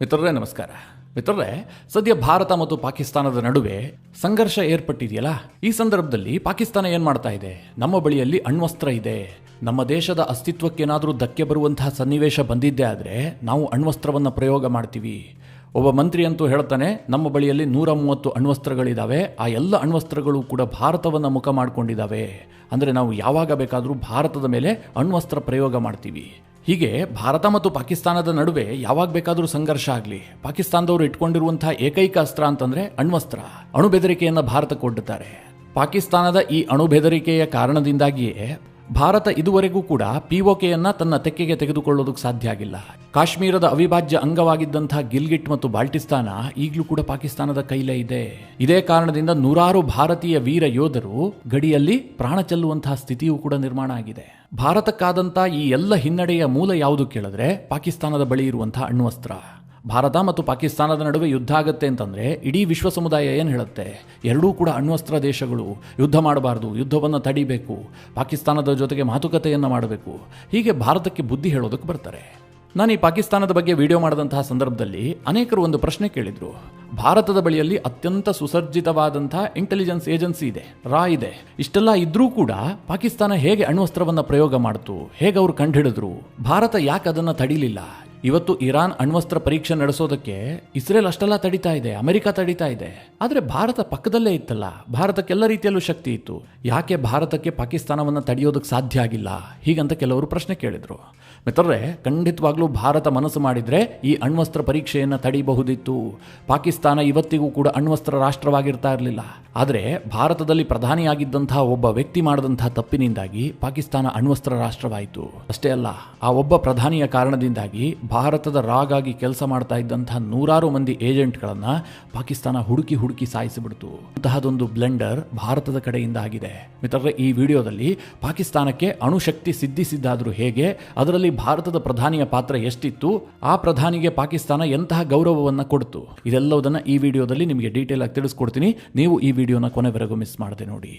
ಮಿತ್ರರೇ, ನಮಸ್ಕಾರ. ಮಿತ್ರರೇ, ಸದ್ಯ ಭಾರತ ಮತ್ತು ಪಾಕಿಸ್ತಾನದ ನಡುವೆ ಸಂಘರ್ಷ ಏರ್ಪಟ್ಟಿದೆಯಲ್ಲ? ಈ ಸಂದರ್ಭದಲ್ಲಿ ಪಾಕಿಸ್ತಾನ ಏನ್ ಮಾಡ್ತಾ ಇದೆ? ನಮ್ಮ ಬಳಿಯಲ್ಲಿ ಅಣ್ವಸ್ತ್ರ ಇದೆ. ನಮ್ಮ ದೇಶದ ಅಸ್ತಿತ್ವಕ್ಕೇನಾದರೂ ಧಕ್ಕೆ ಬರುವಂತಹ ಸನ್ನಿವೇಶ ಬಂದಿದ್ದೇ ಆದರೆ ನಾವು ಅಣ್ವಸ್ತ್ರವನ್ನು ಪ್ರಯೋಗ ಮಾಡ್ತೀವಿ. ಒಬ್ಬ ಮಂತ್ರಿ ಅಂತೂ ಹೇಳ್ತಾನೆ, ನಮ್ಮ ಬಳಿಯಲ್ಲಿ ನೂರ ಮೂವತ್ತು ಅಣ್ವಸ್ತ್ರಗಳಿದ್ದಾವೆ ಆ ಎಲ್ಲ ಅಣ್ವಸ್ತ್ರಗಳು ಕೂಡ ಭಾರತವನ್ನು ಮುಖ ಮಾಡಿಕೊಂಡಿದ್ದಾವೆ ಅಂದರೆ ನಾವು ಯಾವಾಗ ಬೇಕಾದರೂ ಭಾರತದ ಮೇಲೆ ಅಣ್ವಸ್ತ್ರ ಪ್ರಯೋಗ ಮಾಡ್ತೀವಿ. ಹೀಗೆ ಭಾರತ ಮತ್ತು ಪಾಕಿಸ್ತಾನದ ನಡುವೆ ಯಾವಾಗ ಬೇಕಾದರೂ ಸಂಘರ್ಷ ಆಗಲಿ, ಪಾಕಿಸ್ತಾನದವರು ಇಟ್ಕೊಂಡಿರುವಂತಹ ಏಕೈಕ ಅಸ್ತ್ರ ಅಂತಂದ್ರೆ ಅಣ್ವಸ್ತ್ರ ಅಣು ಬೆದರಿಕೆಯನ್ನು ಭಾರತಕ್ಕೆ ಒಡ್ಡುತ್ತಾರೆ ಪಾಕಿಸ್ತಾನದ ಈ ಅಣು ಬೆದರಿಕೆಯ ಕಾರಣದಿಂದಾಗಿಯೇ ಭಾರತ ಇದುವರೆಗೂ ಕೂಡ ಪಿಒಕೆಯನ್ನ ತನ್ನ ತೆಕ್ಕೆಗೆ ತೆಗೆದುಕೊಳ್ಳೋದಕ್ಕೆ ಸಾಧ್ಯ ಆಗಿಲ್ಲ. ಕಾಶ್ಮೀರದ ಅವಿಭಾಜ್ಯ ಅಂಗವಾಗಿದ್ದಂಥ ಗಿಲ್ಗಿಟ್ ಮತ್ತು ಬಾಲ್ಟಿಸ್ತಾನ ಈಗಲೂ ಕೂಡ ಪಾಕಿಸ್ತಾನದ ಕೈಲೇ ಇದೆ. ಇದೇ ಕಾರಣದಿಂದ ನೂರಾರು ಭಾರತೀಯ ವೀರ ಯೋಧರು ಗಡಿಯಲ್ಲಿ ಪ್ರಾಣ ಚೆಲ್ಲುವಂತಹ ಸ್ಥಿತಿಯೂ ಕೂಡ ನಿರ್ಮಾಣ ಆಗಿದೆ. ಭಾರತಕ್ಕಾದಂಥ ಈ ಎಲ್ಲ ಹಿನ್ನಡೆಯ ಮೂಲ ಯಾವುದು ಕೇಳಿದ್ರೆ ಪಾಕಿಸ್ತಾನದ ಬಳಿ ಇರುವಂತಹ ಅಣ್ವಸ್ತ್ರ. ಭಾರತ ಮತ್ತು ಪಾಕಿಸ್ತಾನದ ನಡುವೆ ಯುದ್ಧ ಆಗುತ್ತೆ ಅಂತಂದರೆ ಇಡೀ ವಿಶ್ವ ಸಮುದಾಯ ಏನು ಹೇಳುತ್ತೆ? ಎರಡೂ ಕೂಡ ಅಣ್ವಸ್ತ್ರ ದೇಶಗಳು. ಯುದ್ಧ ಮಾಡಬಾರ್ದು, ಯುದ್ಧವನ್ನು ತಡಿಬೇಕು, ಪಾಕಿಸ್ತಾನದ ಜೊತೆಗೆ ಮಾತುಕತೆಯನ್ನು ಮಾಡಬೇಕು. ಹೀಗೆ ಭಾರತಕ್ಕೆ ಬುದ್ಧಿ ಹೇಳೋದಕ್ಕೆ ಬರ್ತಾರೆ. ನಾನು ಈ ಪಾಕಿಸ್ತಾನದ ಬಗ್ಗೆ ವಿಡಿಯೋ ಮಾಡಿದಂತಹ ಸಂದರ್ಭದಲ್ಲಿ ಅನೇಕರು ಒಂದು ಪ್ರಶ್ನೆ ಕೇಳಿದರು. ಭಾರತದ ಬಳಿಯಲ್ಲಿ ಅತ್ಯಂತ ಸುಸಜ್ಜಿತವಾದಂತಹ ಇಂಟೆಲಿಜೆನ್ಸ್ ಏಜೆನ್ಸಿ ಇದೆ, ರಾ ಇದೆ. ಇಷ್ಟೆಲ್ಲ ಇದ್ರೂ ಕೂಡ ಪಾಕಿಸ್ತಾನ ಹೇಗೆ ಅಣ್ವಸ್ತ್ರವನ್ನು ಪ್ರಯೋಗ ಮಾಡಿತು, ಹೇಗೆ ಅವರು ಕಂಡುಹಿಡಿದ್ರು? ಭಾರತ ಯಾಕೆ ಅದನ್ನು ತಡಿಲಿಲ್ಲ? ಇವತ್ತು ಇರಾನ್ ಅಣ್ವಸ್ತ್ರ ಪರೀಕ್ಷೆ ನಡೆಸೋದಕ್ಕೆ ಇಸ್ರೇಲ್ ಅಷ್ಟೆಲ್ಲ ತಡಿತಾ ಇದೆ, ಅಮೆರಿಕ ತಡಿತಾ ಇದೆ. ಆದರೆ ಭಾರತ ಪಕ್ಕದಲ್ಲೇ ಇತ್ತಲ್ಲ, ಭಾರತಕ್ಕೆಲ್ಲ ರೀತಿಯಲ್ಲೂ ಶಕ್ತಿ ಇತ್ತು. ಯಾಕೆ ಭಾರತಕ್ಕೆ ಪಾಕಿಸ್ತಾನವನ್ನು ತಡೆಯೋದಕ್ಕೆ ಸಾಧ್ಯ ಆಗಿಲ್ಲ? ಹೀಗಂತ ಕೆಲವರು ಪ್ರಶ್ನೆ ಕೇಳಿದ್ರು. ಮಿತ್ರರೇ, ಖಂಡಿತವಾಗ್ಲೂ ಭಾರತ ಮನಸ್ಸು ಮಾಡಿದರೆ ಈ ಅಣ್ವಸ್ತ್ರ ಪರೀಕ್ಷೆಯನ್ನು ತಡೆಯಬಹುದಿತ್ತು ಪಾಕಿಸ್ತಾನ ಇವತ್ತಿಗೂ ಕೂಡ ಅಣ್ವಸ್ತ್ರ ರಾಷ್ಟ್ರವಾಗಿರ್ತಾ ಇರಲಿಲ್ಲ. ಆದರೆ ಭಾರತದಲ್ಲಿ ಪ್ರಧಾನಿಯಾಗಿದ್ದಂತಹ ಒಬ್ಬ ವ್ಯಕ್ತಿ ಮಾಡಿದಂತಹ ತಪ್ಪಿನಿಂದಾಗಿ ಪಾಕಿಸ್ತಾನ ಅಣ್ವಸ್ತ್ರ ರಾಷ್ಟ್ರವಾಯಿತು. ಅಷ್ಟೇ ಅಲ್ಲ, ಆ ಒಬ್ಬ ಪ್ರಧಾನಿಯ ಕಾರಣದಿಂದಾಗಿ ಭಾರತದ ರಾಗಾಗಿ ಕೆಲಸ ಮಾಡ್ತಾ ಇದ್ದಂತಹ ನೂರಾರು ಮಂದಿ ಏಜೆಂಟ್ಗಳನ್ನು ಪಾಕಿಸ್ತಾನ ಹುಡುಕಿ ಹುಡುಕಿ ಸಾಯಿಸಿಬಿಡ್ತು. ಅಂತಹದೊಂದು ಬ್ಲೆಂಡರ್ ಭಾರತದ ಕಡೆಯಿಂದ ಆಗಿದೆ. ಮಿತ್ರರೇ, ಈ ವಿಡಿಯೋದಲ್ಲಿ ಪಾಕಿಸ್ತಾನಕ್ಕೆ ಅಣುಶಕ್ತಿ ಸಿದ್ಧಿಸಿದ್ದಾದರೂ ಹೇಗೆ, ಅದರಲ್ಲಿ ಭಾರತದ ಪ್ರಧಾನಿಯ ಪಾತ್ರ ಎಷ್ಟಿತ್ತು, ಆ ಪ್ರಧಾನಿಗೆ ಪಾಕಿಸ್ತಾನ ಎಂತಹ ಗೌರವವನ್ನು ಕೊಡ್ತು? ಇದೆಲ್ಲವುದನ್ನು ಈ ವಿಡಿಯೋದಲ್ಲಿ ನಿಮಗೆ ಡೀಟೇಲ್ ಆಗಿ ತಿಳಿಸ್ಕೊಡ್ತೀನಿ. ನೀವು ಈ ವಿಡಿಯೋನ ಕೊನೆವರೆಗೂ ಮಿಸ್ ಮಾಡದೆ ನೋಡಿ.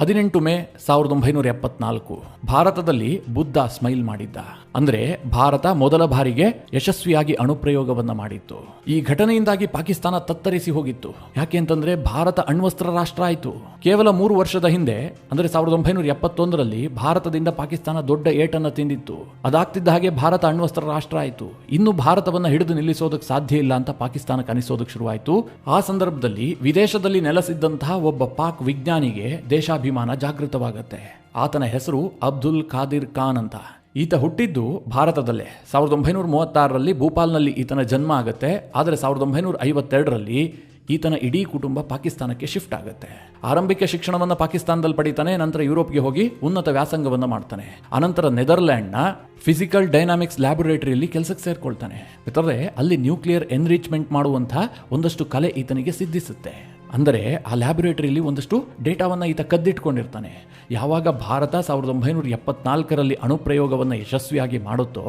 ಹದಿನೆಂಟು ಮೇ ಸಾವಿರದ ಒಂಬೈನೂರ ಎಪ್ಪತ್ನಾಲ್ಕು. ಭಾರತದಲ್ಲಿ ಬುದ್ಧ ಸ್ಮೈಲ್ ಮಾಡಿದ್ದ. ಅಂದ್ರೆ ಭಾರತ ಮೊದಲ ಬಾರಿಗೆ ಯಶಸ್ವಿಯಾಗಿ ಅಣುಪ್ರಯೋಗವನ್ನ ಮಾಡಿತ್ತು. ಈ ಘಟನೆಯಿಂದಾಗಿ ಪಾಕಿಸ್ತಾನ ತತ್ತರಿಸಿ ಹೋಗಿತ್ತು. ಯಾಕೆ ಅಂತಂದ್ರೆ ಭಾರತ ಅಣ್ವಸ್ತ್ರ ರಾಷ್ಟ್ರ ಆಯಿತು. ಕೇವಲ ಮೂರು ವರ್ಷದ ಹಿಂದೆ, ಅಂದ್ರೆ ಸಾವಿರದ ಒಂಬೈನೂರ ಎಪ್ಪತ್ತೊಂದರಲ್ಲಿ ಭಾರತದಿಂದ ಪಾಕಿಸ್ತಾನ ದೊಡ್ಡ ಏಟನ್ನ ತಿಂದಿತ್ತು. ಅದಾಗ್ತಿದ್ದ ಹಾಗೆ ಭಾರತ ಅಣ್ವಸ್ತ್ರ ರಾಷ್ಟ್ರ ಆಯಿತು. ಇನ್ನು ಭಾರತವನ್ನ ಹಿಡಿದು ನಿಲ್ಲಿಸೋದಕ್ಕೆ ಸಾಧ್ಯ ಇಲ್ಲ ಅಂತ ಪಾಕಿಸ್ತಾನ ಕನಿಸೋದಕ್ಕೆ ಶುರುವಾಯಿತು. ಆ ಸಂದರ್ಭದಲ್ಲಿ ವಿದೇಶದಲ್ಲಿ ನೆಲೆಸಿದ್ದಂತಹ ಒಬ್ಬ ಪಾಕ್ ವಿಜ್ಞಾನಿಗೆ ದೇಶಾಭಿಮಾನ ಜಾಗೃತವಾಗತ್ತೆ. ಆತನ ಹೆಸರು ಅಬ್ದುಲ್ ಖಾದಿರ್ ಖಾನ್ ಅಂತ. ಈತ ಹುಟ್ಟಿದ್ದು ಭಾರತದಲ್ಲೇ. ಸಾವಿರದ ಒಂಬೈನೂರ ಮೂವತ್ತಾರರಲ್ಲಿ ಭೂಪಾಲ್ನಲ್ಲಿ ಈತನ ಜನ್ಮ ಆಗುತ್ತೆ. ಆದರೆ ಸಾವಿರದ ಒಂಬೈನೂರ ಐವತ್ತೆರಡರಲ್ಲಿ ಈತನ ಇಡೀ ಕುಟುಂಬ ಪಾಕಿಸ್ತಾನಕ್ಕೆ ಶಿಫ್ಟ್ ಆಗುತ್ತೆ. ಆರಂಭಿಕ ಶಿಕ್ಷಣವನ್ನು ಪಾಕಿಸ್ತಾನದಲ್ಲಿ ಪಡೀತಾನೆ, ನಂತರ ಯುರೋಪ್ಗೆ ಹೋಗಿ ಉನ್ನತ ವ್ಯಾಸಂಗವನ್ನು ಮಾಡ್ತಾನೆ. ಅನಂತರ ನೆದರ್ಲ್ಯಾಂಡ್ನ ಫಿಸಿಕಲ್ ಡೈನಾಮಿಕ್ಸ್ ಲ್ಯಾಬೊರೇಟರಿಯಲ್ಲಿ ಕೆಲಸಕ್ಕೆ ಸೇರ್ಕೊಳ್ತಾನೆ. ಮಿತ್ರರೇ, ಅಲ್ಲಿ ನ್ಯೂಕ್ಲಿಯರ್ ಎನ್ರಿಚ್ಮೆಂಟ್ ಮಾಡುವಂಥ ಒಂದಷ್ಟು ಕಲೆ ಈತನಿಗೆ ಸಿದ್ಧಿಸುತ್ತೆ. ಅಂದರೆ ಆ ಲ್ಯಾಬೊರೇಟರಿಲಿ ಒಂದಷ್ಟು ಡೇಟಾವನ್ನು ಈತ ಕದ್ದಿಟ್ಕೊಂಡಿರ್ತಾನೆ. ಯಾವಾಗ ಭಾರತ ಸಾವಿರದ ಒಂಬೈನೂರ ಎಪ್ಪತ್ನಾಲ್ಕರಲ್ಲಿ ಅಣುಪ್ರಯೋಗವನ್ನು ಯಶಸ್ವಿಯಾಗಿ ಮಾಡುತ್ತೋ,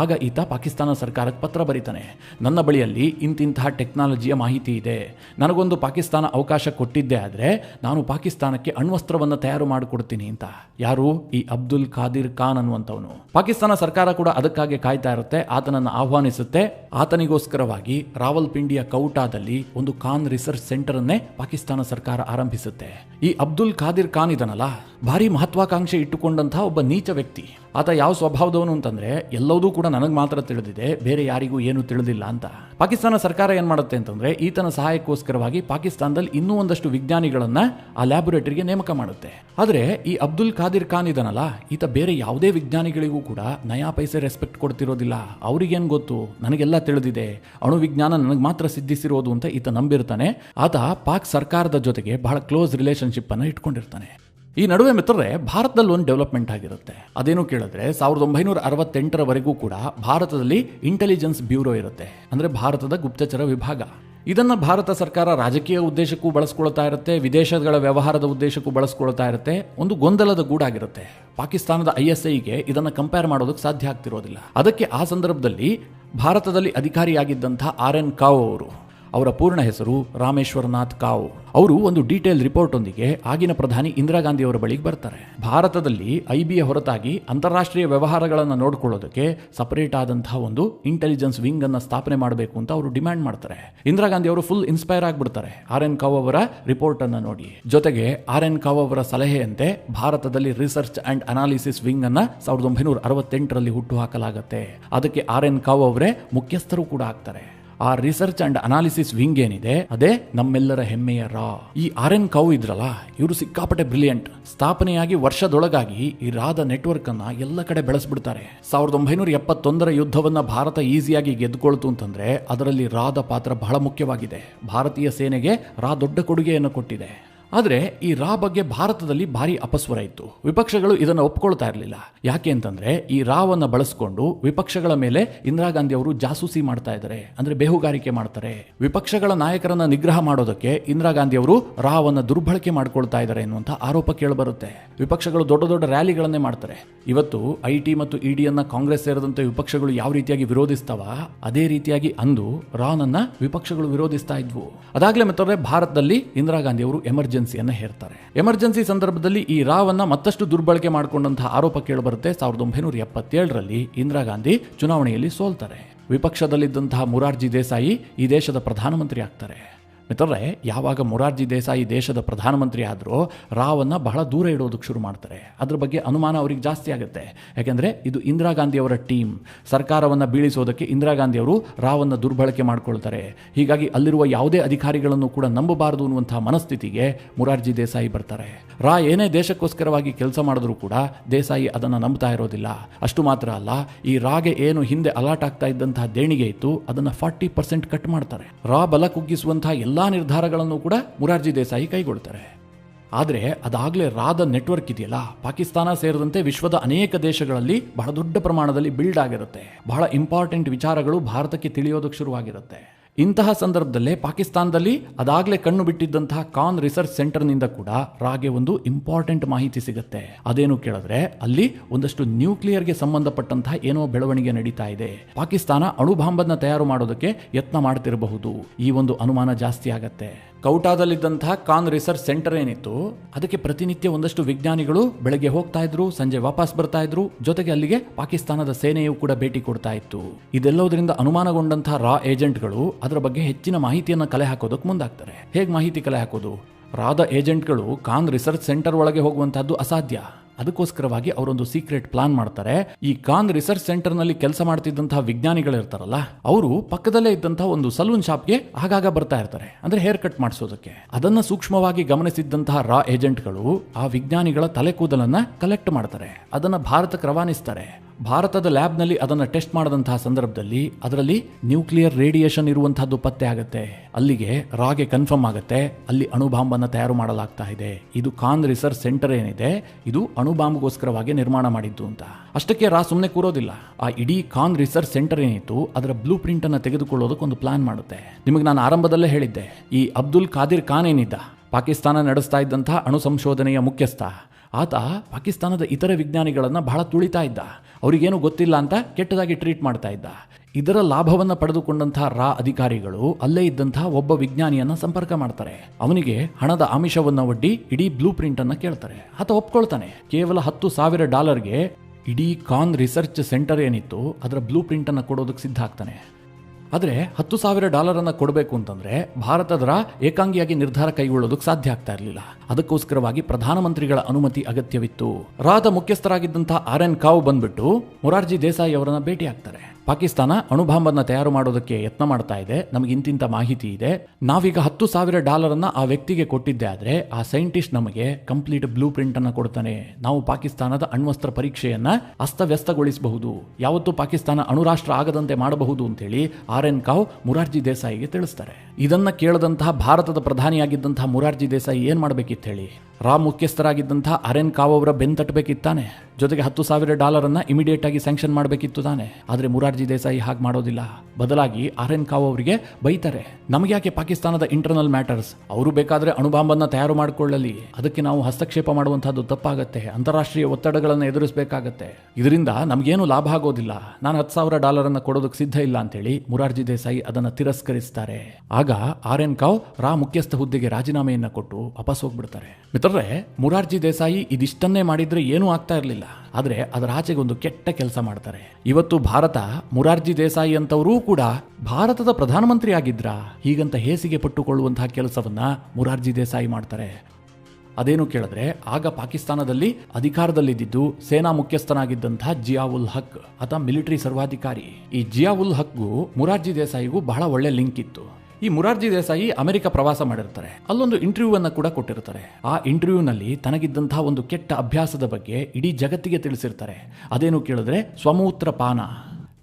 ಆಗ ಈತ ಪಾಕಿಸ್ತಾನ ಸರ್ಕಾರಕ್ಕೆ ಪತ್ರ ಬರೀತಾನೆ. ನನ್ನ ಬಳಿಯಲ್ಲಿ ಇಂತಿಂತಹ ಟೆಕ್ನಾಲಜಿಯ ಮಾಹಿತಿ ಇದೆ. ನನಗೊಂದು ಪಾಕಿಸ್ತಾನ ಅವಕಾಶ ಕೊಟ್ಟಿದ್ದೆ ಆದರೆ ನಾನು ಪಾಕಿಸ್ತಾನಕ್ಕೆ ಅಣ್ವಸ್ತ್ರವನ್ನು ತಯಾರು ಮಾಡಿಕೊಡ್ತೀನಿ ಅಂತ. ಯಾರು? ಈ ಅಬ್ದುಲ್ ಖಾದಿರ್ ಖಾನ್ ಅನ್ನುವಂಥವನು. ಪಾಕಿಸ್ತಾನ ಸರ್ಕಾರ ಕೂಡ ಅದಕ್ಕಾಗಿ ಕಾಯ್ತಾ ಇರುತ್ತೆ, ಆತನನ್ನು ಆಹ್ವಾನಿಸುತ್ತೆ. ಆತನಿಗೋಸ್ಕರವಾಗಿ ರಾವಲ್ಪಿಂಡಿಯ ಕೌಟಾದಲ್ಲಿ ಒಂದು ಖಾನ್ ರಿಸರ್ಚ್ ಸೆಂಟರ್ ಅನ್ನೇ ಪಾಕಿಸ್ತಾನ ಸರ್ಕಾರ ಆರಂಭಿಸುತ್ತೆ. ಈ ಅಬ್ದುಲ್ ಖಾದಿರ್ ಖಾನ್ ಇದನಲ್ಲ? ಭಾರಿ ಮಹತ್ವಾಕಾಂಕ್ಷೆ ಇಟ್ಟುಕೊಂಡಂತಹ ಒಬ್ಬ ನೀಚ ವ್ಯಕ್ತಿ. ಆತ ಯಾವ ಸ್ವಭಾವದವನು ಅಂತಂದ್ರೆ ಎಲ್ಲವೂ ಕೂಡ ನನಗೆ ಮಾತ್ರ ತಿಳಿದಿದೆ, ಬೇರೆ ಯಾರಿಗೂ ಏನು ತಿಳಿದಿಲ್ಲ ಅಂತ. ಪಾಕಿಸ್ತಾನ ಸರ್ಕಾರ ಏನ್ ಮಾಡುತ್ತೆ ಅಂತಂದ್ರೆ, ಈತನ ಸಹಾಯಕ್ಕೋಸ್ಕರವಾಗಿ ಪಾಕಿಸ್ತಾನದಲ್ಲಿ ಇನ್ನೂ ಒಂದಷ್ಟು ವಿಜ್ಞಾನಿಗಳನ್ನ ಆ ಲ್ಯಾಬೊರೇಟರಿಗೆ ನೇಮಕ ಮಾಡುತ್ತೆ. ಆದ್ರೆ, ಈ ಅಬ್ದುಲ್ ಖಾದಿರ್ ಖಾನ್ ಇದನಲ್ಲ, ಈತ ಬೇರೆ ಯಾವುದೇ ವಿಜ್ಞಾನಿಗಳಿಗೂ ಕೂಡ ನಯಾ ಪೈಸೆ ರೆಸ್ಪೆಕ್ಟ್ ಕೊಡ್ತಿರೋದಿಲ್ಲ. ಅವ್ರಿಗೇನ್ ಗೊತ್ತು? ನನಗೆಲ್ಲ ತಿಳಿದಿದೆ. ಅಣು ವಿಜ್ಞಾನ ನನಗೆ ಮಾತ್ರ ಸಿದ್ಧಿಸಿರೋದು ಅಂತ ಈತ ನಂಬಿರ್ತಾನೆ. ಆತ ಪಾಕ್ ಸರ್ಕಾರದ ಜೊತೆಗೆ ಬಹಳ ಕ್ಲೋಸ್ ರಿಲೇಶನ್ಶಿಪ್ ಅನ್ನ ಇಟ್ಕೊಂಡಿರ್ತಾನೆ. ಈ ನಡುವೆ ಮಿತ್ರರೆ, ಭಾರತದಲ್ಲಿ ಒಂದು ಡೆವಲಪ್ಮೆಂಟ್ ಆಗಿರುತ್ತೆ. ಅದೇನು ಕೇಳಿದ್ರೆ, ಸಾವಿರದ ಒಂಬೈನೂರ ಅರವತ್ತೆಂಟರವರೆಗೂ ಕೂಡ ಭಾರತದಲ್ಲಿ ಇಂಟೆಲಿಜೆನ್ಸ್ ಬ್ಯೂರೋ ಇರುತ್ತೆ. ಅಂದ್ರೆ ಭಾರತದ ಗುಪ್ತಚರ ವಿಭಾಗ. ಇದನ್ನು ಭಾರತ ಸರ್ಕಾರ ರಾಜಕೀಯ ಉದ್ದೇಶಕ್ಕೂ ಬಳಸ್ಕೊಳ್ತಾ ಇರುತ್ತೆ, ವಿದೇಶಗಳ ವ್ಯವಹಾರದ ಉದ್ದೇಶಕ್ಕೂ ಬಳಸ್ಕೊಳ್ತಾ ಇರುತ್ತೆ. ಒಂದು ಗೊಂದಲದ ಗೂಡಾಗಿರುತ್ತೆ. ಪಾಕಿಸ್ತಾನದ ಐ ಎಸ್ ಐಗೆ ಇದನ್ನು ಕಂಪೇರ್ ಮಾಡೋದಕ್ಕೆ ಸಾಧ್ಯ ಆಗ್ತಿರೋದಿಲ್ಲ. ಅದಕ್ಕೆ ಆ ಸಂದರ್ಭದಲ್ಲಿ ಭಾರತದಲ್ಲಿ ಅಧಿಕಾರಿಯಾಗಿದ್ದಂಥ ಆರ್ ಎನ್ ಕಾವ್ ಅವರು ಅವರ ಪೂರ್ಣ ಹೆಸರು ರಾಮೇಶ್ವರನಾಥ್ ಕಾವ್. ಅವರು ಒಂದು ಡೀಟೇಲ್ ರಿಪೋರ್ಟ್ ಒಂದಿಗೆ ಆಗಿನ ಪ್ರಧಾನಿ ಇಂದಿರಾ ಗಾಂಧಿ ಅವರ ಬಳಿಗೆ ಬರ್ತಾರೆ. ಭಾರತದಲ್ಲಿ ಐ ಬಿ ಹೊರತಾಗಿ ಅಂತಾರಾಷ್ಟ್ರೀಯ ವ್ಯವಹಾರಗಳನ್ನು ನೋಡ್ಕೊಳ್ಳೋದಕ್ಕೆ ಸಪರೇಟ್ ಆದಂತಹ ಒಂದು ಇಂಟೆಲಿಜೆನ್ಸ್ ವಿಂಗ್ ಅನ್ನು ಸ್ಥಾಪನೆ ಮಾಡಬೇಕು ಅಂತ ಅವರು ಡಿಮ್ಯಾಂಡ್ ಮಾಡ್ತಾರೆ. ಇಂದಿರಾ ಗಾಂಧಿ ಅವರು ಫುಲ್ ಇನ್ಸ್ಪೈರ್ ಆಗಿಬಿಡ್ತಾರೆ ಆರ್ ಎನ್ ಕಾವ್ ಅವರ ರಿಪೋರ್ಟ್ ಅನ್ನು ನೋಡಿ. ಜೊತೆಗೆ ಆರ್ ಎನ್ ಕಾವ್ ಅವರ ಸಲಹೆಯಂತೆ ಭಾರತದಲ್ಲಿ ರಿಸರ್ಚ್ ಅಂಡ್ ಅನಾಲಿಸಿಸ್ ವಿಂಗ್ ಅನ್ನ ಸಾವಿರದ ಒಂಬೈನೂರ ಅರವತ್ತೆಂಟರಲ್ಲಿ ಹುಟ್ಟು ಹಾಕಲಾಗುತ್ತೆ. ಅದಕ್ಕೆ ಆರ್ ಎನ್ ಕಾವ್ ಅವರೇ ಮುಖ್ಯಸ್ಥರು ಕೂಡ ಆಗ್ತಾರೆ. ಆ ರಿಸರ್ಚ್ ಅಂಡ್ ಅನಾಲಿಸಿಸ್ ವಿಂಗ್ ಏನಿದೆ, ಅದೇ ನಮ್ಮೆಲ್ಲರ ಹೆಮ್ಮೆಯ ರಾ. ಈ ಆರ್ ಎನ್ ಕೌ ಇದ್ರಲ್ಲ, ಇವರು ಸಿಕ್ಕಾಪಟ್ಟೆ ಬ್ರಿಲಿಯಂಟ್ ಸ್ಥಾಪನೆಯಾಗಿ ವರ್ಷದೊಳಗಾಗಿ ಈ ರಾದ ನೆಟ್ವರ್ಕ್ ಅನ್ನ ಎಲ್ಲ ಕಡೆ ಬೆಳೆಸ್ಬಿಡ್ತಾರೆ. ಸಾವಿರದ ಒಂಬೈನೂರ ಎಪ್ಪತ್ತೊಂದರ ಯುದ್ಧವನ್ನ ಭಾರತ ಈಸಿಯಾಗಿ ಗೆದ್ದುಕೊಳ್ತು ಅಂತಂದ್ರೆ ಅದರಲ್ಲಿ ರಾದ ಪಾತ್ರ ಬಹಳ ಮುಖ್ಯವಾಗಿದೆ. ಭಾರತೀಯ ಸೇನೆಗೆ ರಾ ದೊಡ್ಡ ಕೊಡುಗೆಯನ್ನು ಕೊಟ್ಟಿದೆ. ಆದರೆ ಈ ರಾ ಬಗ್ಗೆ ಭಾರತದಲ್ಲಿ ಭಾರಿ ಅಪಸ್ವರ ಇತ್ತು. ವಿಪಕ್ಷಗಳು ಇದನ್ನು ಒಪ್ಕೊಳ್ತಾ ಇರಲಿಲ್ಲ. ಯಾಕೆ ಅಂತಂದ್ರೆ ಈ ರಾವನ್ನು ಬಳಸ್ಕೊಂಡು ವಿಪಕ್ಷಗಳ ಮೇಲೆ ಇಂದಿರಾ ಗಾಂಧಿ ಅವರು ಜಾಸೂಸಿ ಮಾಡ್ತಾ ಇದ್ದಾರೆ ಅಂದ್ರೆ ಬೇಹುಗಾರಿಕೆ ಮಾಡ್ತಾರೆ. ವಿಪಕ್ಷಗಳ ನಾಯಕರನ್ನ ನಿಗ್ರಹ ಮಾಡೋದಕ್ಕೆ ಇಂದಿರಾ ಗಾಂಧಿ ಅವರು ರಾವನ್ನ ದುರ್ಬಳಕೆ ಮಾಡ್ಕೊಳ್ತಾ ಇದ್ದಾರೆ ಎನ್ನುವಂಥ ಆರೋಪ ಕೇಳಬರುತ್ತೆ. ವಿಪಕ್ಷಗಳು ದೊಡ್ಡ ದೊಡ್ಡ ರ್ಯಾಲಿಗಳನ್ನೇ ಮಾಡ್ತಾರೆ. ಇವತ್ತು ಐ ಟಿ ಮತ್ತು ಇಡಿಯನ್ನ ಕಾಂಗ್ರೆಸ್ ಸೇರಿದಂತೆ ವಿಪಕ್ಷಗಳು ಯಾವ ರೀತಿಯಾಗಿ ವಿರೋಧಿಸ್ತಾವ? ಅದೇ ರೀತಿಯಾಗಿ ಅಂದು ರಾನನ್ನ ವಿಪಕ್ಷಗಳು ವಿರೋಧಿಸ್ತಾ ಇದ್ವು. ಅದಾಗ್ಲೇ ಮತ್ತೆ ಭಾರತದಲ್ಲಿ ಇಂದಿರಾ ಗಾಂಧಿ ಅವರು ಎಮರ್ಜೆನ್ಸಿಯನ್ನ ಹೇರ್ತಾರೆ ಎಮರ್ಜೆನ್ಸಿ ಸಂದರ್ಭದಲ್ಲಿ ಈ ರಾವನ್ನ ಮತ್ತಷ್ಟು ದುರ್ಬಳಕೆ ಮಾಡಿಕೊಂಡಂತಹ ಆರೋಪ ಕೇಳಿಬರುತ್ತೆ. ಸಾವಿರದ ಒಂಬೈನೂರ ಎಪ್ಪತ್ತೇಳರಲ್ಲಿ ಇಂದಿರಾ ಗಾಂಧಿ ಚುನಾವಣೆಯಲ್ಲಿ ಸೋಲ್ತಾರೆ. ವಿಪಕ್ಷದಲ್ಲಿದ್ದಂತಹ ಮುರಾರ್ಜಿ ದೇಸಾಯಿ ಈ ದೇಶದ ಪ್ರಧಾನಮಂತ್ರಿ ಆಗ್ತಾರೆ. ಮಿತ್ರರೇ, ಯಾವಾಗ ಮೊರಾರ್ಜಿ ದೇಸಾಯಿ ದೇಶದ ಪ್ರಧಾನಮಂತ್ರಿ ಆದರೂ ರಾವನ್ನು ಬಹಳ ದೂರ ಇಡೋದಕ್ಕೆ ಶುರು ಮಾಡ್ತಾರೆ. ಅದ್ರ ಬಗ್ಗೆ ಅನುಮಾನ ಅವರಿಗೆ ಜಾಸ್ತಿ ಆಗುತ್ತೆ. ಯಾಕೆಂದರೆ ಇದು ಇಂದಿರಾ ಗಾಂಧಿಯವರ ಟೀಮ್. ಸರ್ಕಾರವನ್ನು ಬೀಳಿಸೋದಕ್ಕೆ ಇಂದಿರಾ ಗಾಂಧಿಯವರು ರಾವನ್ನು ದುರ್ಬಳಕೆ ಮಾಡ್ಕೊಳ್ತಾರೆ. ಹೀಗಾಗಿ ಅಲ್ಲಿರುವ ಯಾವುದೇ ಅಧಿಕಾರಿಗಳನ್ನು ಕೂಡ ನಂಬಬಾರದು ಅನ್ನುವಂಥ ಮನಸ್ಥಿತಿಗೆ ಮೊರಾರ್ಜಿ ದೇಸಾಯಿ ಬರ್ತಾರೆ. ರಾ ಏನೇ ದೇಶಕ್ಕೋಸ್ಕರವಾಗಿ ಕೆಲಸ ಮಾಡಿದ್ರೂ ಕೂಡ ದೇಸಾಯಿ ಅದನ್ನು ನಂಬ್ತಾ ಇರೋದಿಲ್ಲ. ಅಷ್ಟು ಮಾತ್ರ ಅಲ್ಲ, ಈ ರಾಗೆ ಏನು ಹಿಂದೆ ಅಲಾಟ್ ಆಗ್ತಾ ಇದ್ದಂತಹ ದೇಣಿಗೆ ಇತ್ತು, ಅದನ್ನು ಫಾರ್ಟಿ ಪರ್ಸೆಂಟ್ ಕಟ್ ಮಾಡ್ತಾರೆ. ರಾ ಬಲ ಕುಗ್ಗಿಸುವಂತಹ ಎಲ್ಲಾ ನಿರ್ಧಾರಗಳನ್ನು ಕೂಡ ಮುರಾರ್ಜಿ ದೇಸಾಯಿ ಕೈಗೊಳ್ತಾರೆ. ಆದರೆ ಅದಾಗಲೇ ರಾದ ನೆಟ್ವರ್ಕ್ ಇದೆಯಲ್ಲ? ಪಾಕಿಸ್ತಾನ ಸೇರಿದಂತೆ ವಿಶ್ವದ ಅನೇಕ ದೇಶಗಳಲ್ಲಿ ಬಹಳ ದೊಡ್ಡ ಪ್ರಮಾಣದಲ್ಲಿ ಬಿಲ್ಡ್ ಆಗಿರುತ್ತೆ. ಬಹಳ ಇಂಪಾರ್ಟೆಂಟ್ ವಿಚಾರಗಳು ಭಾರತಕ್ಕೆ ತಿಳಿಯೋದಕ್ಕೆ ಶುರುವಾಗಿರುತ್ತೆ. ಇಂತಹ ಸಂದರ್ಭದಲ್ಲೇ ಪಾಕಿಸ್ತಾನದಲ್ಲಿ ಅದಾಗಲೇ ಕಣ್ಣು ಬಿಟ್ಟಿದ್ದಂತಹ ಕಾನ್ ರಿಸರ್ಚ್ ಸೆಂಟರ್ನಿಂದ ಕೂಡ ರಾಗೆ ಒಂದು ಇಂಪಾರ್ಟೆಂಟ್ ಮಾಹಿತಿ ಸಿಗುತ್ತೆ. ಅದೇನು ಕೇಳಿದ್ರೆ ಅಲ್ಲಿ ಒಂದಷ್ಟು ನ್ಯೂಕ್ಲಿಯರ್ಗೆ ಸಂಬಂಧಪಟ್ಟಂತಹ ಏನೋ ಬೆಳವಣಿಗೆ ನಡೀತಾ ಇದೆ. ಪಾಕಿಸ್ತಾನ ಅಣುಬಾಂಬನ್ನ ತಯಾರು ಮಾಡೋದಕ್ಕೆ ಯತ್ನ ಮಾಡ್ತಿರಬಹುದು. ಈ ಒಂದು ಅನುಮಾನ ಜಾಸ್ತಿ ಆಗತ್ತೆ. ಕೌಟಾದಲ್ಲಿದ್ದಂತಹ ಕಾನ್ ರಿಸರ್ಚ್ ಸೆಂಟರ್ ಏನಿತ್ತು, ಅದಕ್ಕೆ ಪ್ರತಿನಿತ್ಯ ಒಂದಷ್ಟು ವಿಜ್ಞಾನಿಗಳು ಬೆಳಗ್ಗೆ ಹೋಗ್ತಾ ಇದ್ರು, ಸಂಜೆ ವಾಪಸ್ ಬರ್ತಾ ಇದ್ರು, ಜೊತೆಗೆ ಅಲ್ಲಿಗೆ ಪಾಕಿಸ್ತಾನದ ಸೇನೆಯು ಕೂಡ ಭೇಟಿ ಕೊಡ್ತಾ ಇತ್ತು. ಇದೆಲ್ಲದರಿಂದ ಅನುಮಾನಗೊಂಡಂತಹ ರಾ ಏಜೆಂಟ್ಗಳು ಅದರ ಬಗ್ಗೆ ಹೆಚ್ಚಿನ ಮಾಹಿತಿಯನ್ನು ಕಲೆ ಹಾಕೋದಕ್ಕೆ ಮುಂದಾಗ್ತಾರೆ. ಹೇಗೆ ಮಾಹಿತಿ ಕಲೆ ಹಾಕೋದು? ರಾದ ಏಜೆಂಟ್ಗಳು ಕಾನ್ ರಿಸರ್ಚ್ ಸೆಂಟರ್ ಒಳಗೆ ಹೋಗುವಂತಹದ್ದು ಅಸಾಧ್ಯ. ಅದಕ್ಕೋಸ್ಕರವಾಗಿ ಅವರೊಂದು ಸೀಕ್ರೆಟ್ ಪ್ಲಾನ್ ಮಾಡ್ತಾರೆ. ಈ ಕಾನ್ ರಿಸರ್ಚ್ ಸೆಂಟರ್ನಲ್ಲಿ ಕೆಲಸ ಮಾಡ್ತಿದ್ದಂತಹ ವಿಜ್ಞಾನಿಗಳು ಇರ್ತಾರಲ್ಲ ಅವರು ಪಕ್ಕದಲ್ಲೇ ಇದ್ದಂತಹ ಒಂದು ಸಲೂನ್ ಶಾಪ್ಗೆ ಆಗಾಗ ಬರ್ತಾ ಇರ್ತಾರೆ. ಅಂದ್ರೆ ಹೇರ್ ಕಟ್ ಮಾಡಿಸೋದಕ್ಕೆ. ಅದನ್ನ ಸೂಕ್ಷ್ಮವಾಗಿ ಗಮನಿಸಿದ್ದಂತಹ ರಾ ಏಜೆಂಟ್ಗಳು ಆ ವಿಜ್ಞಾನಿಗಳ ತಲೆ ಕೂದಲನ್ನ ಕಲೆಕ್ಟ್ ಮಾಡ್ತಾರೆ. ಅದನ್ನ ಭಾರತಕ್ಕೆ ರವಾನಿಸ್ತಾರೆ. ಭಾರತದ ಲ್ಯಾಬ್ನಲ್ಲಿ ಅದನ್ನು ಟೆಸ್ಟ್ ಮಾಡಿದಂತಹ ಸಂದರ್ಭದಲ್ಲಿ ಅದರಲ್ಲಿ ನ್ಯೂಕ್ಲಿಯರ್ ರೇಡಿಯೇಷನ್ ಇರುವಂತಹದ್ದು ಪತ್ತೆ ಆಗುತ್ತೆ. ಅಲ್ಲಿಗೆ ರಾಗೆ ಕನ್ಫರ್ಮ್ ಆಗುತ್ತೆ. ಅಲ್ಲಿ ಅಣುಬಾಂಬನ್ನು ತಯಾರು ಮಾಡಲಾಗ್ತಾ ಇದೆ. ಇದು ಕಾನ್ ರಿಸರ್ಚ್ ಸೆಂಟರ್ ಏನಿದೆ, ಇದು ಅಣುಬಾಂಬ್ಗೋಸ್ಕರವಾಗಿ ನಿರ್ಮಾಣ ಮಾಡಿದ್ದು ಅಂತ. ಅಷ್ಟಕ್ಕೆ ರಾ ಸುಮ್ಮನೆ ಕೂರೋದಿಲ್ಲ. ಆ ಇಡೀ ಕಾನ್ ರಿಸರ್ಚ್ ಸೆಂಟರ್ ಏನಿತ್ತು, ಅದರ ಬ್ಲೂ ಪ್ರಿಂಟ್ ಅನ್ನು ತೆಗೆದುಕೊಳ್ಳೋದಕ್ಕೆ ಒಂದು ಪ್ಲಾನ್ ಮಾಡುತ್ತೆ. ನಿಮಗೆ ನಾನು ಆರಂಭದಲ್ಲೇ ಹೇಳಿದ್ದೆ, ಈ ಅಬ್ದುಲ್ ಖಾದಿರ್ ಖಾನ್ ಏನಿದ್ದ? ಪಾಕಿಸ್ತಾನ ನಡೆಸ್ತಾ ಇದ್ದಂತಹ ಅಣು ಸಂಶೋಧನೆಯ ಮುಖ್ಯಸ್ಥ. ಆತ ಪಾಕಿಸ್ತಾನದ ಇತರ ವಿಜ್ಞಾನಿಗಳನ್ನು ಬಹಳ ತುಳಿತಾ ಇದ್ದ. ಅವರಿಗೇನು ಗೊತ್ತಿಲ್ಲ ಅಂತ ಕೆಟ್ಟದಾಗಿ ಟ್ರೀಟ್ ಮಾಡ್ತಾ ಇದ್ದ. ಇದರ ಲಾಭವನ್ನು ಪಡೆದುಕೊಂಡಂತಹ ರಾ ಅಧಿಕಾರಿಗಳು ಅಲ್ಲೇ ಇದ್ದಂತಹ ಒಬ್ಬ ವಿಜ್ಞಾನಿಯನ್ನ ಸಂಪರ್ಕ ಮಾಡ್ತಾರೆ. ಅವನಿಗೆ ಹಣದ ಆಮಿಷವನ್ನು ಒಡ್ಡಿ ಇಡೀ ಬ್ಲೂ ಪ್ರಿಂಟ್ ಅನ್ನ ಕೇಳ್ತಾರೆ. ಆತ ಒಪ್ಕೊಳ್ತಾನೆ. ಕೇವಲ ಹತ್ತು ಸಾವಿರ ಡಾಲರ್ಗೆ ಇಡೀ ಕಾನ್ ರಿಸರ್ಚ್ ಸೆಂಟರ್ ಏನಿತ್ತು ಅದರ ಬ್ಲೂ ಪ್ರಿಂಟ್ ಅನ್ನ ಕೊಡೋದಕ್ಕೆ ಸಿದ್ಧ ಆಗ್ತಾನೆ. ಆದರೆ ಹತ್ತು ಸಾವಿರ ಡಾಲರನ್ನು ಕೊಡಬೇಕು ಅಂತಂದ್ರೆ ಭಾರತದ ರಾ ಏಕಾಂಗಿಯಾಗಿ ನಿರ್ಧಾರ ಕೈಗೊಳ್ಳೋದಕ್ಕೆ ಸಾಧ್ಯ ಆಗ್ತಾ ಇರಲಿಲ್ಲ. ಅದಕ್ಕೋಸ್ಕರವಾಗಿ ಪ್ರಧಾನಮಂತ್ರಿಗಳ ಅನುಮತಿ ಅಗತ್ಯವಿತ್ತು. ರಾದ ಮುಖ್ಯಸ್ಥರಾಗಿದ್ದಂಥ ಆರ್ ಎನ್ ಕಾವ್ ಬಂದ್ಬಿಟ್ಟು ಮೊರಾರ್ಜಿ ದೇಸಾಯಿ ಅವರನ್ನ ಭೇಟಿ ಆಗ್ತಾರೆ ಪಾಕಿಸ್ತಾನ ಅಣುಬಾಂಬನ್ನ ತಯಾರು ಮಾಡೋದಕ್ಕೆ ಯತ್ನ ಮಾಡ್ತಾ ಇದೆ. ನಮಗೆ ಇಂತಿಂತ ಮಾಹಿತಿ ಇದೆ. ನಾವೀಗ ಹತ್ತು ಸಾವಿರ ಡಾಲರ್ ಅನ್ನ ಆ ವ್ಯಕ್ತಿಗೆ ಕೊಟ್ಟಿದ್ದೆ ಆದ್ರೆ ಆ ಸೈಂಟಿಸ್ಟ್ ನಮಗೆ ಕಂಪ್ಲೀಟ್ ಬ್ಲೂ ಪ್ರಿಂಟ್ ಅನ್ನ ಕೊಡ್ತಾನೆ. ನಾವು ಪಾಕಿಸ್ತಾನದ ಅಣ್ವಸ್ತ್ರ ಪರೀಕ್ಷೆಯನ್ನ ಅಸ್ತವ್ಯಸ್ತಗೊಳಿಸಬಹುದು. ಯಾವತ್ತೂ ಪಾಕಿಸ್ತಾನ ಅಣುರಾಷ್ಟ್ರ ಆಗದಂತೆ ಮಾಡಬಹುದು ಅಂತೇಳಿ ಆರ್ ಎನ್ ಕಾವ್ ಮುರಾರ್ಜಿ ದೇಸಾಯಿಗೆ ತಿಳಿಸ್ತಾರೆ. ಇದನ್ನ ಕೇಳದಂತಹ ಭಾರತದ ಪ್ರಧಾನಿಯಾಗಿದ್ದಂತಹ ಮುರಾರ್ಜಿ ದೇಸಾಯಿ ಏನ್ ಮಾಡಬೇಕಿತ್ತು ಹೇಳಿ ರಾ ಮುಖ್ಯಸ್ಥರಾಗಿದ್ದಂತಹ ಅರೆನ್ ಕಾವ್ ಅವರ ಬೆನ್ ತಟ್ಟಬೇಕಿತ್ತಾನೆ. ಜೊತೆಗೆ ಹತ್ತು ಸಾವಿರ ಡಾಲರ್ ಅನ್ನ ಇಮಿಡಿಯೇಟ್ ಆಗಿ ಸ್ಯಾಂಕ್ಷನ್ ಮಾಡಬೇಕಿತ್ತು ತಾನೆ. ಆದ್ರೆ ಮುರಾರ್ಜಿ ಮುರಾರ್ಜಿ ದೇಸಾಯಿ ಹಾಗೆ ಮಾಡೋದಿಲ್ಲ. ಬದಲಾಗಿ ಆರ್ ಎನ್ ಕಾವ್ ಅವರಿಗೆ ಬೈತಾರೆ. ನಮಗೆ ಯಾಕೆ ಪಾಕಿಸ್ತಾನದ ಇಂಟರ್ನಲ್ ಮ್ಯಾಟರ್ಸ್ ಅವರು ಬೇಕಾದ್ರೆ ಅಣುಬಾಂಬನ್ನ ತಯಾರು ಮಾಡಿಕೊಳ್ಳಲಿ. ಅದಕ್ಕೆ ನಾವು ಹಸ್ತಕ್ಷೇಪ ಮಾಡುವಂತಹದ್ದು ತಪ್ಪಾಗತ್ತೆ. ಅಂತಾರಾಷ್ಟ್ರೀಯ ಒತ್ತಡಗಳನ್ನು ಎದುರಿಸಬೇಕಾಗತ್ತೆ. ಇದರಿಂದ ನಮಗೇನು ಲಾಭ ಆಗೋದಿಲ್ಲ. ನಾನು ಹತ್ತು ಸಾವಿರ ಡಾಲರ್ ಅನ್ನ ಕೊಡೋದಕ್ಕೆ ಸಿದ್ಧ ಇಲ್ಲ ಅಂತೇಳಿ ಮುರಾರ್ಜಿ ದೇಸಾಯಿ ಅದನ್ನ ತಿರಸ್ಕರಿಸ್ತಾರೆ. ಆಗ ಆರ್ ಎನ್ ಕಾವ್ ರಾ ಮುಖ್ಯಸ್ಥ ಹುದ್ದೆಗೆ ರಾಜೀನಾಮೆಯನ್ನ ಕೊಟ್ಟು ವಾಪಸ್ ಹೋಗ್ಬಿಡ್ತಾರೆ. ಮಿತ್ರರೇ, ಮುರಾರ್ಜಿ ದೇಸಾಯಿ ಇದಿಷ್ಟನ್ನೇ ಮಾಡಿದ್ರೆ ಏನೂ ಆಗ್ತಾ ಇರಲಿಲ್ಲ. ಆದ್ರೆ ಅದರ ಆಚೆಗೆ ಒಂದು ಕೆಟ್ಟ ಕೆಲಸ ಮಾಡ್ತಾರೆ. ಇವತ್ತು ಭಾರತ ಮುರಾರ್ಜಿ ದೇಸಾಯಿ ಅಂತವರೂ ಕೂಡ ಭಾರತದ ಪ್ರಧಾನಮಂತ್ರಿ ಆಗಿದ್ರಾ ಹೀಗಂತ ಹೇಸಿಗೆ ಪಟ್ಟುಕೊಳ್ಳುವಂತಹ ಕೆಲಸವನ್ನ ಮುರಾರ್ಜಿ ದೇಸಾಯಿ ಮಾಡ್ತಾರೆ. ಅದೇನು ಕೇಳಿದ್ರೆ, ಆಗ ಪಾಕಿಸ್ತಾನದಲ್ಲಿ ಅಧಿಕಾರದಲ್ಲಿದ್ದಿದ್ದು ಸೇನಾ ಮುಖ್ಯಸ್ಥನಾಗಿದ್ದಂತಹ ಜಿಯಾವುಲ್ ಹಕ್, ಆತ ಮಿಲಿಟರಿ ಸರ್ವಾಧಿಕಾರಿ. ಈ ಜಿಯಾವುಲ್ ಹಕ್ಗೂ ಮುರಾರ್ಜಿ ದೇಸಾಯಿಗೂ ಬಹಳ ಒಳ್ಳೆ ಲಿಂಕ್ ಇತ್ತು. ಈ ಮುರಾರ್ಜಿ ದೇಸಾಯಿ ಅಮೆರಿಕ ಪ್ರವಾಸ ಮಾಡಿರ್ತಾರೆ. ಅಲ್ಲೊಂದು ಇಂಟರ್ವ್ಯೂ ಅನ್ನ ಕೂಡ ಕೊಟ್ಟಿರ್ತಾರೆ. ಆ ಇಂಟರ್ವ್ಯೂನಲ್ಲಿ ತನಗಿದ್ದಂತಹ ಒಂದು ಕೆಟ್ಟ ಅಭ್ಯಾಸದ ಬಗ್ಗೆ ಇಡೀ ಜಗತ್ತಿಗೆ ತಿಳಿಸಿರ್ತಾರೆ. ಅದೇನು ಕೇಳಿದ್ರೆ, ಸ್ವಮೂತ್ರ ಪಾನ.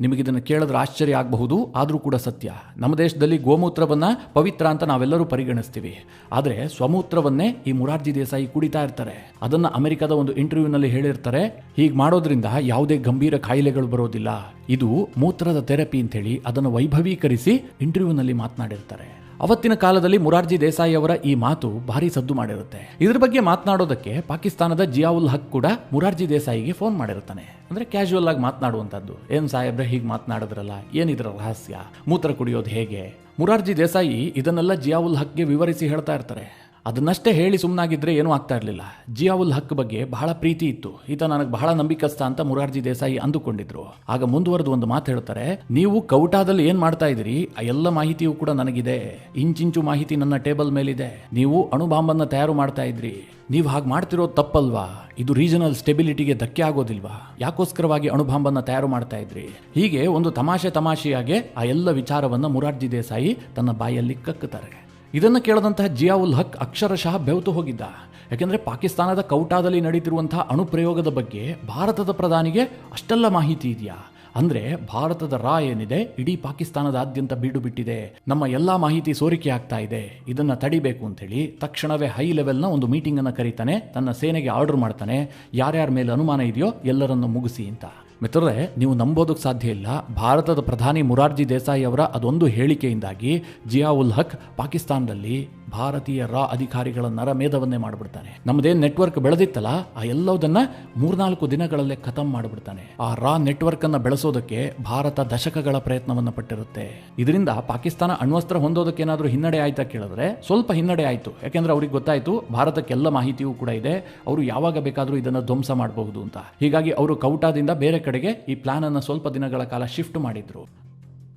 ನಿಮಗಿದನ್ನು ಕೇಳಿದ್ರೆ ಆಶ್ಚರ್ಯ ಆಗಬಹುದು, ಆದರೂ ಕೂಡ ಸತ್ಯ. ನಮ್ಮ ದೇಶದಲ್ಲಿ ಗೋಮೂತ್ರವನ್ನು ಪವಿತ್ರ ಅಂತ ನಾವೆಲ್ಲರೂ ಪರಿಗಣಿಸ್ತೀವಿ. ಆದರೆ ಸ್ವಮೂತ್ರವನ್ನೇ ಈ ಮುರಾರ್ಜಿ ದೇಸಾಯಿ ಕುಡಿತಾ ಇರ್ತಾರೆ. ಅದನ್ನು ಅಮೆರಿಕದ ಒಂದು ಇಂಟರ್ವ್ಯೂನಲ್ಲಿ ಹೇಳಿರ್ತಾರೆ, ಹೀಗೆ ಮಾಡೋದ್ರಿಂದ ಯಾವುದೇ ಗಂಭೀರ ಕಾಯಿಲೆಗಳು ಬರೋದಿಲ್ಲ. ಇದು ಮೂತ್ರದ ಥೆರಪಿ ಅಂತೇಳಿ ಅದನ್ನು ವೈಭವೀಕರಿಸಿ ಇಂಟರ್ವ್ಯೂನಲ್ಲಿ ಮಾತನಾಡಿರ್ತಾರೆ. ಅವತ್ತಿನ ಕಾಲದಲ್ಲಿ ಮುರಾರ್ಜಿ ದೇಸಾಯಿ ಅವರ ಈ ಮಾತು ಭಾರಿ ಸದ್ದು ಮಾಡಿರುತ್ತೆ. ಇದ್ರ ಬಗ್ಗೆ ಮಾತನಾಡೋದಕ್ಕೆ ಪಾಕಿಸ್ತಾನದ ಜಿಯಾವುಲ್ ಹಕ್ ಕೂಡ ಮುರಾರ್ಜಿ ದೇಸಾಯಿಗೆ ಫೋನ್ ಮಾಡಿರ್ತಾನೆ ಅಂದ್ರೆ ಕ್ಯಾಶುವಲ್ ಆಗಿ ಮಾತನಾಡುವಂಥದ್ದು. ಏನ್ ಸಾಹೇಬ್ರೆ, ಹೀಗೆ ಮಾತನಾಡಿದ್ರಲ್ಲ? ಏನಿದ್ರ ರಹಸ್ಯ? ಮೂತ್ರ ಕುಡಿಯೋದು ಹೇಗೆ? ಮುರಾರ್ಜಿ ದೇಸಾಯಿ ಇದನ್ನೆಲ್ಲ ಜಿಯಾವುಲ್ ಹಕ್ಗೆ ವಿವರಿಸಿ ಹೇಳ್ತಾ ಇರ್ತಾರೆ. ಅದನ್ನಷ್ಟೇ ಹೇಳಿ ಸುಮ್ಮನಾಗಿದ್ರೆ ಏನೂ ಆಗ್ತಾ ಇರಲಿಲ್ಲ. ಜಿಯಾವುಲ್ ಹಕ್ ಬಗ್ಗೆ ಬಹಳ ಪ್ರೀತಿ ಇತ್ತು. ಈತ ನನಗೆ ಬಹಳ ನಂಬಿಕಸ್ತ ಅಂತ ಮುರಾರ್ಜಿ ದೇಸಾಯಿ ಅಂದುಕೊಂಡಿದ್ರು. ಆಗ ಮುಂದುವರೆದು ಒಂದು ಮಾತು ಹೇಳ್ತಾರೆ, ನೀವು ಕೌಟಾದಲ್ಲಿ ಏನು ಮಾಡ್ತಾ ಇದ್ದೀರಿ? ಆ ಎಲ್ಲ ಮಾಹಿತಿಯೂ ಕೂಡ ನನಗಿದೆ. ಇಂಚಿಂಚು ಮಾಹಿತಿ ನನ್ನ ಟೇಬಲ್ ಮೇಲಿದೆ. ನೀವು ಅಣುಬಾಂಬನ್ನ ತಯಾರು ಮಾಡ್ತಾ ಇದ್ರಿ ನೀವು ಹಾಗೆ ಮಾಡ್ತಿರೋದು ತಪ್ಪಲ್ವಾ? ಇದು ರೀಜನಲ್ ಸ್ಟೆಬಿಲಿಟಿಗೆ ಧಕ್ಕೆ ಆಗೋದಿಲ್ವಾ? ಯಾಕೋಸ್ಕರವಾಗಿ ಅಣುಬಾಂಬನ್ನ ತಯಾರು ಮಾಡ್ತಾ ಇದ್ರಿ ಹೀಗೆ ಒಂದು ತಮಾಷೆ ತಮಾಷೆಯಾಗೆ ಆ ಎಲ್ಲ ವಿಚಾರವನ್ನ ಮುರಾರ್ಜಿ ದೇಸಾಯಿ ತನ್ನ ಬಾಯಲ್ಲಿ ಕಕ್ಕುತ್ತಾರೆ. ಇದನ್ನು ಕೇಳದಂತಹ ಜಿಯಾವುಲ್ ಹಕ್ ಅಕ್ಷರಶಃ ಬೆವತು ಹೋಗಿದ್ದ. ಯಾಕೆಂದರೆ ಪಾಕಿಸ್ತಾನದ ಕೌಟಾದಲ್ಲಿ ನಡೀತಿರುವಂತಹ ಅಣುಪ್ರಯೋಗದ ಬಗ್ಗೆ ಭಾರತದ ಪ್ರಧಾನಿಗೆ ಅಷ್ಟೆಲ್ಲ ಮಾಹಿತಿ ಇದೆಯಾ? ಅಂದ್ರೆ ಭಾರತದ ರಾ ಏನಿದೆ, ಇಡೀ ಪಾಕಿಸ್ತಾನದಾದ್ಯಂತ ಬೀಡು ಬಿಟ್ಟಿದೆ. ನಮ್ಮ ಎಲ್ಲಾ ಮಾಹಿತಿ ಸೋರಿಕೆ ಆಗ್ತಾ ಇದೆ. ಇದನ್ನ ತಡಿಬೇಕು ಅಂತೇಳಿ ತಕ್ಷಣವೇ ಹೈ ಲೆವೆಲ್ನ ಒಂದು ಮೀಟಿಂಗ್ ಅನ್ನ ಕರೀತಾನೆ, ತನ್ನ ಸೇನೆಗೆ ಆರ್ಡರ್ ಮಾಡ್ತಾನೆ. ಯಾರ್ಯಾರ ಮೇಲೆ ಅನುಮಾನ ಇದೆಯೋ ಎಲ್ಲರನ್ನು ಮುಗಿಸಿ ಅಂತ. ಮಿತ್ರರೇ, ನೀವು ನಂಬೋದಕ್ಕೆ ಸಾಧ್ಯ ಇಲ್ಲ. ಭಾರತದ ಪ್ರಧಾನಿ ಮುರಾರ್ಜಿ ದೇಸಾಯಿ ಅವರ ಅದೊಂದು ಹೇಳಿಕೆಯಿಂದಾಗಿ ಜಿಯಾ ಉಲ್ ಹಕ್ ಪಾಕಿಸ್ತಾನದಲ್ಲಿ ಭಾರತೀಯ ರಾ ಅಧಿಕಾರಿಗಳ ನರಮೇಧವನ್ನೇ ಮಾಡಿಬಿಡ್ತಾನೆ. ನಮ್ಮದೇನು ನೆಟ್ವರ್ಕ್ ಬೆಳೆದಿತ್ತಲ್ಲ, ಆ ಎಲ್ಲದನ್ನ ಮೂರ್ನಾಲ್ಕು ದಿನಗಳಲ್ಲೇ ಖತಮ್ ಮಾಡಿಬಿಡ್ತಾನೆ. ಆ ರಾ ನೆಟ್ವರ್ಕ್ ಅನ್ನ ಬೆಳೆಸೋದಕ್ಕೆ ಭಾರತ ದಶಕಗಳ ಪ್ರಯತ್ನವನ್ನ ಪಟ್ಟಿರುತ್ತೆ. ಇದರಿಂದ ಪಾಕಿಸ್ತಾನ ಅಣ್ವಸ್ತ್ರ ಹೊಂದೋದಕ್ಕೆ ಏನಾದರೂ ಹಿನ್ನಡೆ ಆಯ್ತಾ ಕೇಳಿದ್ರೆ? ಸ್ವಲ್ಪ ಹಿನ್ನಡೆ ಆಯ್ತು. ಯಾಕೆಂದ್ರೆ ಅವ್ರಿಗೆ ಗೊತ್ತಾಯ್ತು, ಭಾರತಕ್ಕೆಲ್ಲ ಮಾಹಿತಿಯೂ ಕೂಡ ಇದೆ. ಅವರು ಯಾವಾಗ ಬೇಕಾದರೂ ಇದನ್ನು ಧ್ವಂಸ ಮಾಡಬಹುದು ಅಂತ. ಹೀಗಾಗಿ ಅವರು ಕೌಟಾದಿಂದ ಬೇರೆ ಕಡೆಗೆ ಈ ಪ್ಲಾನನ್ನು ಸ್ವಲ್ಪ ದಿನಗಳ ಕಾಲ ಶಿಫ್ಟ್ ಮಾಡಿದ್ರು.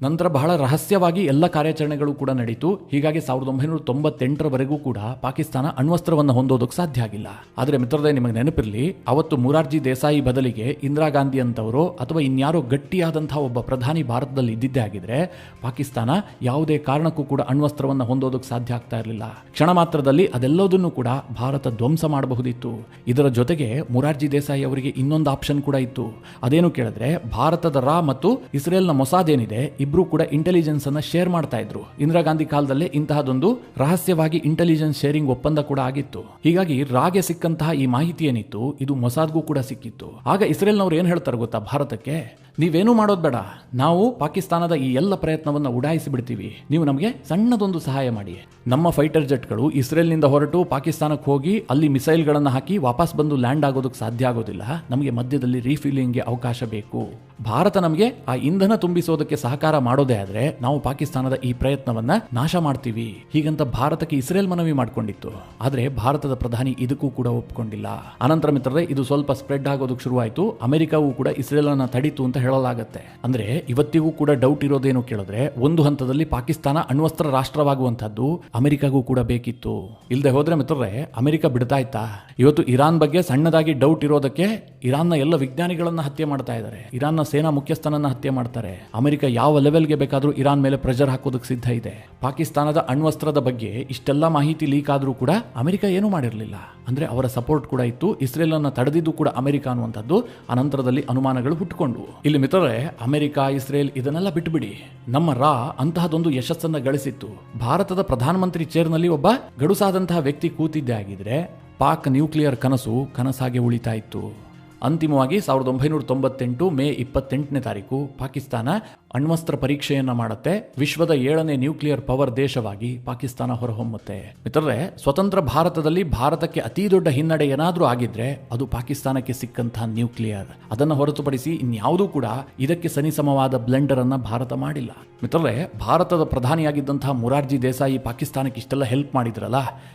ನಂತರ ಬಹಳ ರಹಸ್ಯವಾಗಿ ಎಲ್ಲ ಕಾರ್ಯಾಚರಣೆಗಳು ಕೂಡ ನಡೀತು. ಹೀಗಾಗಿ ಸಾವಿರದ ಒಂಬೈನೂರ ತೊಂಬತ್ತೆಂಟರವರೆಗೂ ಕೂಡ ಪಾಕಿಸ್ತಾನ ಅಣ್ವಸ್ತ್ರವನ್ನು ಹೊಂದೋದಕ್ಕೆ ಸಾಧ್ಯ ಆಗಿಲ್ಲ. ಆದರೆ ಮಿತ್ರರೇ, ನಿಮಗೆ ನೆನಪಿರಲಿ, ಅವತ್ತು ಮುರಾರ್ಜಿ ದೇಸಾಯಿ ಬದಲಿಗೆ ಇಂದಿರಾ ಗಾಂಧಿ ಅಂತವರು ಅಥವಾ ಇನ್ಯಾರೋ ಗಟ್ಟಿಯಾದಂತಹ ಒಬ್ಬ ಪ್ರಧಾನಿ ಭಾರತದಲ್ಲಿ ಇದ್ದಿದ್ದೇ ಆಗಿದ್ರೆ ಪಾಕಿಸ್ತಾನ ಯಾವುದೇ ಕಾರಣಕ್ಕೂ ಕೂಡ ಅಣ್ವಸ್ತ್ರವನ್ನು ಹೊಂದೋದಕ್ಕೆ ಸಾಧ್ಯ ಆಗ್ತಾ ಇರಲಿಲ್ಲ. ಕ್ಷಣ ಮಾತ್ರದಲ್ಲಿ ಅದೆಲ್ಲದನ್ನು ಕೂಡ ಭಾರತ ಧ್ವಂಸ ಮಾಡಬಹುದಿತ್ತು. ಇದರ ಜೊತೆಗೆ ಮುರಾರ್ಜಿ ದೇಸಾಯಿ ಅವರಿಗೆ ಇನ್ನೊಂದು ಆಪ್ಷನ್ ಕೂಡ ಇತ್ತು. ಅದೇನು ಕೇಳಿದ್ರೆ, ಭಾರತದ ರಾ ಮತ್ತು ಇಸ್ರೇಲ್ನ ಮೊಸಾದ್ ಏನಿದೆ ಇಬ್ರು ಕೂಡ ಇಂಟೆಲಿಜೆನ್ಸ್ ಅನ್ನ ಶೇರ್ ಮಾಡ್ತಾ ಇದ್ರು. ಇಂದಿರಾ ಗಾಂಧಿ ಕಾಲದಲ್ಲೇ ಇಂತಹದೊಂದು ರಹಸ್ಯವಾಗಿ ಇಂಟೆಲಿಜೆನ್ಸ್ ಶೇರಿಂಗ್ ಒಪ್ಪಂದ ಕೂಡ ಆಗಿತ್ತು. ಹೀಗಾಗಿ ರಾಗೆ ಸಿಕ್ಕಂತಹ ಈ ಮಾಹಿತಿ ಏನಿತ್ತು? ಇದು ಮೊಸಾದ್ಗೂ ಕೂಡ ಸಿಕ್ಕಿತ್ತು. ಆಗ ಇಸ್ರೇಲ್ನವ್ರು ಏನ್ ಹೇಳ್ತಾರೆ ಗೊತ್ತಾ ಭಾರತಕ್ಕೆ? ನೀವೇನೂ ಮಾಡೋದು ಬೇಡ. ನಾವು ಪಾಕಿಸ್ತಾನದ ಈ ಎಲ್ಲ ಪ್ರಯತ್ನವನ್ನ ಉಡಾಯಿಸಿ ಬಿಡ್ತೀವಿ ನೀವು ನಮಗೆ ಸಣ್ಣದೊಂದು ಸಹಾಯ ಮಾಡಿ. ನಮ್ಮ ಫೈಟರ್ ಜೆಟ್ಗಳು ಇಸ್ರೇಲ್ನಿಂದ ಹೊರಟು ಪಾಕಿಸ್ತಾನಕ್ಕೆ ಹೋಗಿ ಅಲ್ಲಿ ಮಿಸೈಲ್ಗಳನ್ನು ಹಾಕಿ ವಾಪಸ್ ಬಂದು ಲ್ಯಾಂಡ್ ಆಗೋದಕ್ಕೆ ಸಾಧ್ಯ ಆಗೋದಿಲ್ಲ. ನಮಗೆ ಮಧ್ಯದಲ್ಲಿ ರೀಫಿಲಿಂಗ್ಗೆ ಅವಕಾಶ ಬೇಕು. ಭಾರತ ನಮಗೆ ಆ ಇಂಧನ ತುಂಬಿಸೋದಕ್ಕೆ ಸಹಕಾರ ಮಾಡೋದೇ ಆದ್ರೆ ನಾವು ಪಾಕಿಸ್ತಾನದ ಈ ಪ್ರಯತ್ನವನ್ನ ನಾಶ ಮಾಡ್ತೀವಿ. ಹೀಗಂತ ಭಾರತಕ್ಕೆ ಇಸ್ರೇಲ್ ಮನವಿ ಮಾಡಿಕೊಂಡಿತ್ತು. ಆದ್ರೆ ಭಾರತದ ಪ್ರಧಾನಿ ಇದಕ್ಕೂ ಕೂಡ ಒಪ್ಕೊಂಡಿಲ್ಲ. ಅನಂತರ ಮಿತ್ರರೇ, ಇದು ಸ್ವಲ್ಪ ಸ್ಪ್ರೆಡ್ ಆಗೋದಕ್ಕೆ ಶುರುವಾಯಿತು. ಅಮೆರಿಕವೂ ಕೂಡ ಇಸ್ರೇಲ್ ಅನ್ನ ತಡೀತು ಅಂತ ಹೇಳಲಾಗತ್ತೆ. ಅಂದ್ರೆ ಇವತ್ತಿಗೂ ಕೂಡ ಡೌಟ್ ಇರೋದೇನು ಕೇಳಿದ್ರೆ, ಒಂದು ಹಂತದಲ್ಲಿ ಪಾಕಿಸ್ತಾನ ಅಣ್ವಸ್ತ್ರ ರಾಷ್ಟ್ರವಾಗುವಂತಹದ್ದು ಅಮೆರಿಕಾಗೂ ಕೂಡ ಬೇಕಿತ್ತು. ಇಲ್ಲದೆ ಹೋದ್ರೆ ಮಿತ್ರರೇ, ಅಮೆರಿಕ ಬಿಡ್ತಾ ಇತ್ತಾ ಇವತ್ತು ಇರಾನ್ ಬಗ್ಗೆ ಸಣ್ಣದಾಗಿ ಡೌಟ್ ಇರೋದಕ್ಕೆ ಇರಾನ್ನ ಎಲ್ಲ ವಿಜ್ಞಾನಿಗಳನ್ನ ಹತ್ಯೆ ಮಾಡ್ತಾ ಇದ್ದಾರೆ ಇರಾನ್ನ ಸೇನಾ ಮುಖ್ಯಸ್ಥನನ್ನ ಹತ್ಯೆ ಮಾಡ್ತಾರೆ. ಅಮೆರಿಕ ಯಾವ ಲೆವೆಲ್ಗೆ ಬೇಕಾದ್ರೂ ಇರಾನ್ ಮೇಲೆ ಪ್ರೆಷರ್ ಹಾಕೋದಕ್ಕೆ ಸಿದ್ಧ ಇದೆ. ಪಾಕಿಸ್ತಾನದ ಅಣ್ವಸ್ತ್ರದ ಬಗ್ಗೆ ಇಷ್ಟೆಲ್ಲ ಮಾಹಿತಿ ಲೀಕ್ ಆದ್ರೂ ಕೂಡ ಅಮೆರಿಕ ಏನು ಮಾಡಿರಲಿಲ್ಲ. ಅಂದ್ರೆ ಅವರ ಸಪೋರ್ಟ್ ಕೂಡ ಇತ್ತು. ಇಸ್ರೇಲ್ ಅನ್ನ ತಡೆದಿದ್ದು ಕೂಡ ಅಮೆರಿಕ ಅನ್ನುವಂಥದ್ದು ಅನಂತರದಲ್ಲಿ ಅನುಮಾನಗಳು ಹುಟ್ಟುಕೊಂಡು. ಇಲ್ಲಿ ಮಿತ್ರರೇ, ಅಮೆರಿಕ, ಇಸ್ರೇಲ್ ಇದನ್ನೆಲ್ಲ ಬಿಟ್ಟುಬಿಡಿ ನಮ್ಮ ರಾ ಅಂತಹದೊಂದು ಯಶಸ್ಸನ್ನ ಗಳಿಸಿತ್ತು. ಭಾರತದ ಪ್ರಧಾನಮಂತ್ರಿ ಚೇರ್ನಲ್ಲಿ ಒಬ್ಬ ಗಡುಸಾದಂತಹ ವ್ಯಕ್ತಿ ಕೂತಿದ್ದೇ ಆಗಿದ್ರೆ, ಪಾಕ್ ನ್ಯೂಕ್ಲಿಯರ್ ಕನಸು ಕನಸಾಗಿ ಉಳಿತಾ ಇತ್ತು. ಅಂತಿಮವಾಗಿ ಸಾವಿರದ ಒಂಬೈನೂರ ತೊಂಬತ್ತೆಂಟು ಮೇ ಇಪ್ಪತ್ತೆಂಟನೇ ತಾರೀಕು ಪಾಕಿಸ್ತಾನ ಅಣ್ವಸ್ತ್ರ ಪರೀಕ್ಷೆಯನ್ನ ಮಾಡುತ್ತೆ. ವಿಶ್ವದ ಏಳನೇ ನ್ಯೂಕ್ಲಿಯರ್ ಪವರ್ ದೇಶವಾಗಿ ಪಾಕಿಸ್ತಾನ ಹೊರಹೊಮ್ಮುತ್ತೆ. ಮಿತ್ರರೇ, ಸ್ವತಂತ್ರ ಭಾರತದಲ್ಲಿ ಭಾರತಕ್ಕೆ ಅತಿ ದೊಡ್ಡ ಹಿನ್ನಡೆ ಏನಾದರೂ ಆಗಿದ್ರೆ ಅದು ಪಾಕಿಸ್ತಾನಕ್ಕೆ ಸಿಕ್ಕಂತಹ ನ್ಯೂಕ್ಲಿಯರ್. ಅದನ್ನು ಹೊರತುಪಡಿಸಿ ಇನ್ಯಾವುದೂ ಕೂಡ ಇದಕ್ಕೆ ಸನಿಸಮವಾದ ಬ್ಲೆಂಡರ್ ಅನ್ನ ಭಾರತ ಮಾಡಿಲ್ಲ. ಮಿತ್ರರೇ, ಭಾರತದ ಪ್ರಧಾನಿಯಾಗಿದ್ದಂತಹ ಮುರಾರ್ಜಿ ದೇಸಾಯಿ ಪಾಕಿಸ್ತಾನಕ್ಕೆ ಇಷ್ಟೆಲ್ಲ ಹೆಲ್ಪ್ ಮಾಡಿದ್ರಲ್ಲ?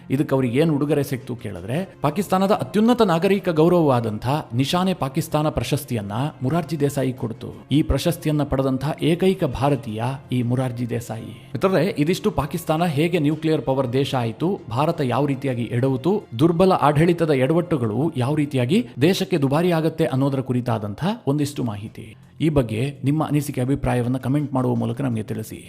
ಇದಕ್ಕೆ ಅವ್ರಿಗೆ ಏನು ಉಡುಗೊರೆ ಸಿಕ್ತು ಕೇಳಿದ್ರೆ, ಪಾಕಿಸ್ತಾನದ ಅತ್ಯುನ್ನತ ನಾಗರಿಕ ಗೌರವವಾದಂತಹ ನಿಶಾನೆ ಪಾಕಿಸ್ತಾನ ಪ್ರಶಸ್ತಿಯನ್ನ ಮುರಾರ್ಜಿ ದೇಸಾಯಿ ಕೊಡ್ತು. ಈ ಪ್ರಶಸ್ತಿಯನ್ನ ಪಡೆದಂತಹ ಏಕೈಕ ಭಾರತೀಯ ಈ ಮುರಾರ್ಜಿ ದೇಸಾಯಿ. ಮಿತ್ರರೇ, ಇದಿಷ್ಟು ಪಾಕಿಸ್ತಾನ ಹೇಗೆ ನ್ಯೂಕ್ಲಿಯರ್ ಪವರ್ ದೇಶ ಆಯಿತು, ಭಾರತ ಯಾವ ರೀತಿಯಾಗಿ ಎಡವುತು, ದುರ್ಬಲ ಆಡಳಿತದ ಎಡವಟ್ಟುಗಳು ಯಾವ ರೀತಿಯಾಗಿ ದೇಶಕ್ಕೆ ದುಬಾರಿ ಆಗತ್ತೆ ಅನ್ನೋದರ ಕುರಿತಾದಂತಹ ಒಂದಿಷ್ಟು ಮಾಹಿತಿ. ಈ ಬಗ್ಗೆ ನಿಮ್ಮ ಅನಿಸಿಕೆ, ಅಭಿಪ್ರಾಯವನ್ನು ಕಮೆಂಟ್ ಮಾಡುವ ಮೂಲಕ ನಮಗೆ ತಿಳಿಸಿ.